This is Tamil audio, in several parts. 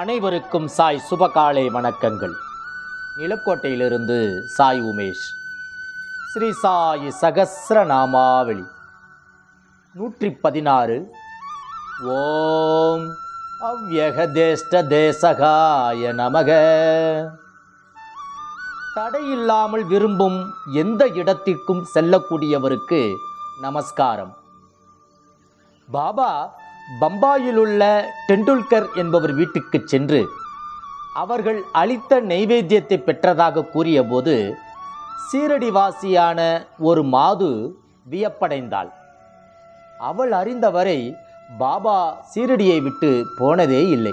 அனைவருக்கும் சாய் சுபகாலை வணக்கங்கள். நிலக்கோட்டையிலிருந்து சாய் உமேஷ். ஸ்ரீ சாய் சகஸ்ர நாமாவளி நூற்றி பதினாறு ஓம் அவ்யகதேஷ்ட தேசகாய நமக. தடையில்லாமல் விரும்பும் எந்த இடத்திற்கும் செல்லக்கூடியவருக்கு நமஸ்காரம். பாபா பம்பாயிலுள்ள டெண்டுல்கர் என்பவர் வீட்டுக்கு சென்று அவர்கள் அளித்த நெய்வேத்தியத்தை பெற்றதாக கூறியபோது சீரடிவாசியான ஒரு மாது வியப்படைந்தாள். அவள் அறிந்தவரை பாபா சீரடியை விட்டு போனதே இல்லை.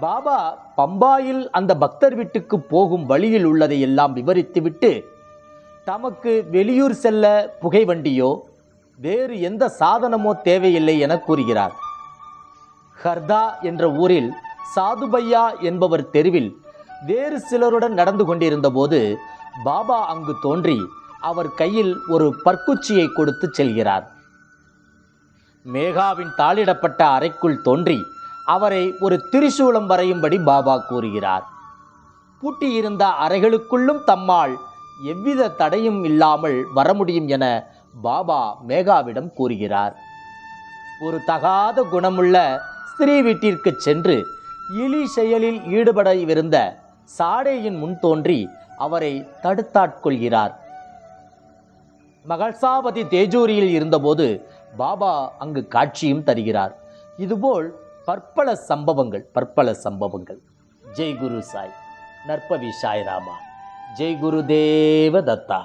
பாபா பம்பாயில் அந்த பக்தர் வீட்டுக்கு போகும் வழியில் உள்ளதை எல்லாம் விவரித்துவிட்டு தமக்கு வெளியூர் செல்ல புகைவண்டியோ வேறு எந்த சாதனமோ தேவையில்லை என கூறுகிறார். ஹர்தா என்ற ஊரில் சாதுபையா என்பவர் தெருவில் வேறு சிலருடன் நடந்து கொண்டிருந்தபோது பாபா அங்கு தோன்றி அவர் கையில் ஒரு பற்குச்சியை கொடுத்து செல்கிறார். மேகாவின் தாளிடப்பட்ட அறைக்குள் தோன்றி அவரை ஒரு திரிசூலம் வரையும்படி பாபா கூறுகிறார். பூட்டியிருந்த அறைகளுக்குள்ளும் தம்மால் எவ்வித தடையும் இல்லாமல் வர முடியும் என பாபா மேகாவிடம் கூறுகிறார் ஒரு தகாத குணமுள்ள ஸ்திரீ வீட்டிற்கு சென்று இழி செயலில் ஈடுபடவிருந்த சாடேயின் முன் தோன்றி அவரை தடுத்தாட்கொள்கிறார். மகள்சாவதி தேஜூரியில் இருந்தபோது பாபா அங்கு காட்சியும் தருகிறார். இதுபோல் பற்பல சம்பவங்கள் பற்பல சம்பவங்கள். ஜெய் குரு சாய் நற்பவி சாய் ராமா. ஜெய் குரு தேவ தத்தா.